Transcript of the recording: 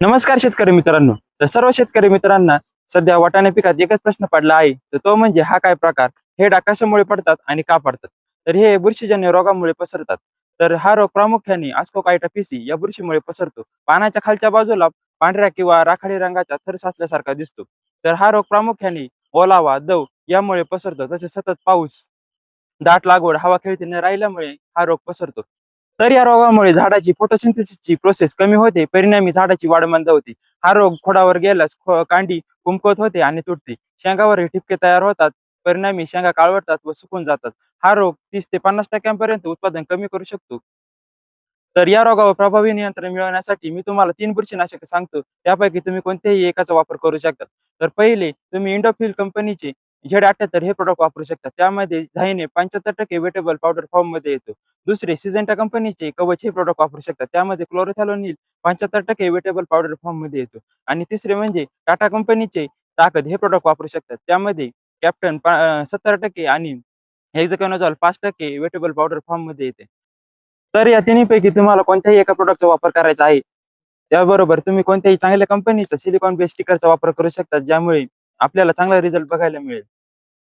नमस्कार शेतकरी मित्रांनो. तर सर्व शेतकरी मित्रांना सध्या वाटाणे पिकात एकच प्रश्न पडला आहे. तर तो म्हणजे हा काय प्रकार? हे डाकाशामुळे पडतात आणि का पडतात? तर हे बुरशीजन्य रोगामुळे पसरतात. तर हा रोग प्रामुख्याने आस्कोकायटा पिसी या बुरशीमुळे पसरतो. पानाच्या खालच्या बाजूला पांढऱ्या किंवा राखाडी रंगाचा थर साचल्यासारखा दिसतो. तर हा रोग प्रामुख्याने ओलावा दव यामुळे पसरतो. तसेच सतत पाऊस दाट लागवड हवा खेळती न राहिल्यामुळे हा रोग पसरतो. तर या रोगामुळे झाडाची फोटोसिंथेसिसची प्रोसेस कमी होते. परिणामी झाडाची वाढ मंद होते. हा रोग खोडावर गेल्यास खो- कांडी कुमकवत होते आणि तुटते. शेंगावर ठिपके तयार होतात. परिणामी शेंगा काळवडतात व सुकून जातात. हा रोग तीस ते पन्नास टक्क्यांपर्यंत उत्पादन कमी करू शकतो. तर या रोगावर प्रभावी नियंत्रण मिळवण्यासाठी मी तुम्हाला तीन बुरशीनाशक सांगतो. त्यापैकी तुम्ही कोणत्याही एकाचा वापर करू शकता. तर पहिले तुम्ही इंडोफिल कंपनीचे झेड अठ्याहत्तर हे प्रोडक्ट वापरू शकता. त्यामध्ये झाईने पंच्याहत्तर टक्के वेटेबल पावडर फॉर्ममध्ये येतो. दुसरे सिजेंटा कंपनीचे कवच हे प्रोडक्ट वापरू शकता. त्यामध्ये क्लोरोथॅलोनिल पंच्याहत्तर टक्के वेटेबल पावडर फॉर्ममध्ये येतो. आणि तिसरे म्हणजे टाटा कंपनीचे ताकद हे प्रोडक्ट वापरू शकतात त्यामध्ये कॅप्टन सत्तर टक्के आणि हेक्झाकॅनोझॉल पाच टक्के वेटेबल पावडर फॉर्ममध्ये येते. तर या तिन्हीपैकी तुम्हाला कोणत्याही एका प्रोडक्टचा वापर करायचा आहे त्याबरोबर तुम्ही कोणत्याही चांगल्या कंपनीचा सिलिकॉन बेस स्टिकरचा वापर करू शकता ज्यामुळे आपल्याला चांगला रिझल्ट बघायला मिळेल.